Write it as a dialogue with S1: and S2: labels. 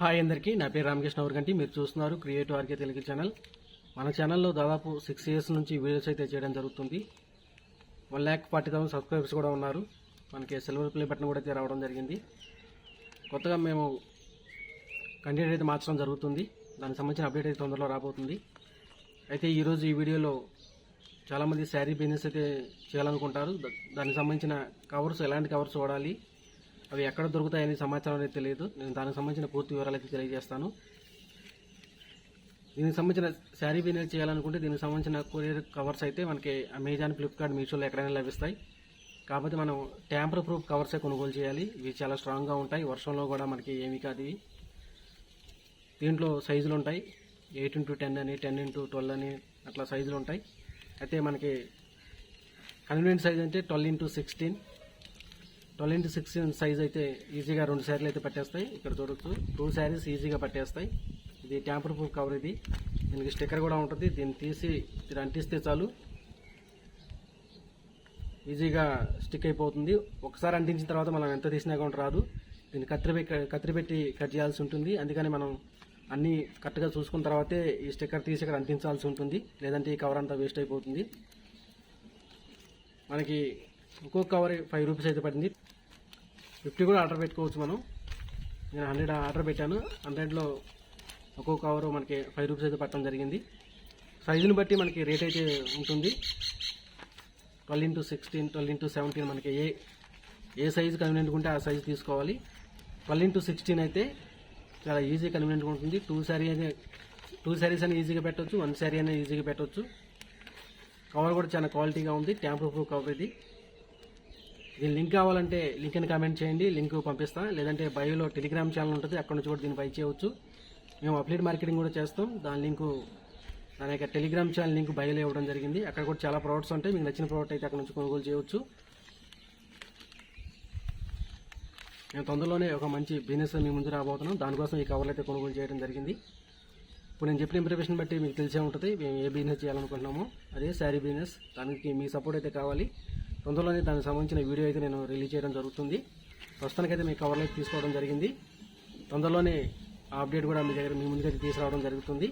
S1: Hi అందరికీ. నా పేరు రామకృష్ణ ఊరికంటి మీరు చూస్తున్నారు క్రియేటివ్ ఆర్కే తెలుగు ఛానల్. మన ఛానల్లో దాదాపు సిక్స్ ఇయర్స్ నుంచి వీడియోస్ అయితే చేయడం జరుగుతుంది. One lakh forty thousand subscribers కూడా ఉన్నారు. మనకి సిల్వర్ ప్లే బటన్ కూడా అయితే రావడం జరిగింది. కొత్తగా మేము కంటెంట్ అయితే మార్చడం జరుగుతుంది. దానికి సంబంధించిన అప్డేట్ అయితే తొందరలో రాబోతుంది. అయితే ఈరోజు ఈ వీడియోలో చాలామంది శారీ బిజినెస్ అయితే చేయాలనుకుంటారు. దానికి సంబంధించిన కవర్స్ ఎలాంటి కవర్స్ వాడాలి అవి ఎక్కడ దొరుకుతాయని సమాచారం అనేది తెలియదు. నేను దానికి సంబంధించిన పూర్తి వివరాలు అయితే తెలియజేస్తాను. దీనికి సంబంధించిన శారీ బిజినెస్ చేయాలనుకుంటే దీనికి సంబంధించిన కొరియర్ కవర్స్ అయితే మనకి అమెజాన్ ఫ్లిప్కార్ట్ మీషోలో ఎక్కడైనా లభిస్తాయి. కాకపోతే మనం ట్యాంపర్ ప్రూఫ్ కవర్సే కొనుగోలు చేయాలి. ఇవి చాలా స్ట్రాంగ్గా ఉంటాయి. వర్షంలో కూడా మనకి ఏమి కాదు ఇవి. దీంట్లో సైజులు ఉంటాయి. ఎయిట్ ఇంటూ టెన్ అని టెన్ ఇంటూ ట్వెల్వ్ అని అట్లా సైజులు ఉంటాయి. అయితే మనకి కన్వీనియంట్ సైజ్ అంటే twelve into sixteen twelve into sixteen size అయితే ఈజీగా రెండు శారీలు అయితే పట్టేస్తాయి. ఇక్కడ చూడొచ్చు. టూ శారీస్ ఈజీగా పట్టేస్తాయి. ఇది ట్యాంపర్ ప్రూఫ్ కవర్ ఇది. దీనికి స్టిక్కర్ కూడా ఉంటుంది. దీన్ని తీసి ఇది అంటిస్తే చాలు. ఈజీగా స్టిక్ అయిపోతుంది. ఒకసారి అంటించిన తర్వాత మనం ఎంత తీసినా కూడా రాదు. దీన్ని కత్తిరి పెట్టి కత్తిరి పెట్టి కట్ చేయాల్సి ఉంటుంది. అందుకని మనం అన్నీ కరెక్ట్గా చూసుకున్న తర్వాతే ఈ స్టిక్కర్ తీసి ఇక్కడ అంటించాల్సి ఉంటుంది. లేదంటే ఈ కవర్ అంతా వేస్ట్ అయిపోతుంది. మనకి ఇంకో కవర్ ఫైవ్ రూపీస్ అయితే పడింది. ఫిఫ్టీ కూడా ఆర్డర్ పెట్టుకోవచ్చు మనం. నేను హండ్రెడ్ ఆర్డర్ పెట్టాను. హండ్రెడ్లో ఒక్కొక్క కవర్ మనకి ఫైవ్ రూపీస్ అయితే పట్టడం జరిగింది. సైజుని బట్టి మనకి రేట్ అయితే ఉంటుంది. Twelve into sixteen twelve into seventeen మనకి ఏ ఏ సైజు కన్వీనియంట్ ఉంటే ఆ సైజు తీసుకోవాలి. ట్వెల్వ్ ఇంటూ సిక్స్టీన్ అయితే చాలా ఈజీ కన్వీనియంట్గా ఉంటుంది. టూ శారీ అనే టూ శారీస్ అని ఈజీగా పెట్టవచ్చు వన్ శారీ అనేది ఈజీగా పెట్టవచ్చు కవర్ కూడా చాలా క్వాలిటీగా ఉంది. ట్యాంపర్ ప్రూఫ్ కవర్ ఇది. దీని లింక్ కావాలంటే లింక్ అని కామెంట్ చేయండి లింక్ పంపిస్తాను లేదంటే బయోలో టెలిగ్రామ్ ఛానల్ ఉంటుంది అక్కడ నుంచి కూడా దీన్ని బై చేయవచ్చు. మేము అప్లైడ్ మార్కెటింగ్ కూడా చేస్తాం. దాని లింకు దాని యొక్క టెలిగ్రామ్ ఛానల్ లింక్ బయోలో ఇవ్వడం జరిగింది. అక్కడ కూడా చాలా ప్రోడక్ట్స్ ఉంటాయి. మీకు నచ్చిన ప్రోడక్ట్ అయితే అక్కడ నుంచి కొనుగోలు చేయవచ్చు. మేము తొందరలోనే ఒక మంచి బిజినెస్ మీ ముందు రాబోతున్నాం. దానికోసం ఈ కవర్లు అయితే కొనుగోలు చేయడం జరిగింది. ఇప్పుడు నేను చెప్పిన ఇంప్రిపేషన్ బట్టి మీకు తెలిసే ఉంటుంది. మేము ఏ బిజినెస్ చేయాలనుకుంటున్నామో అదే శారీ బిజినెస్ దానికి మీ సపోర్ట్ అయితే కావాలి. తొందరలోనే దానికి సంబంధించిన వీడియో అయితే నేను రిలీజ్ చేయడం జరుగుతుంది. ప్రస్తుతానికైతే మీ కవర్లో తీసుకోవడం జరిగింది. తొందరలోనే ఆ అప్డేట్ కూడా మీ దగ్గర మీ ముందుకైతే తీసుకురావడం జరుగుతుంది.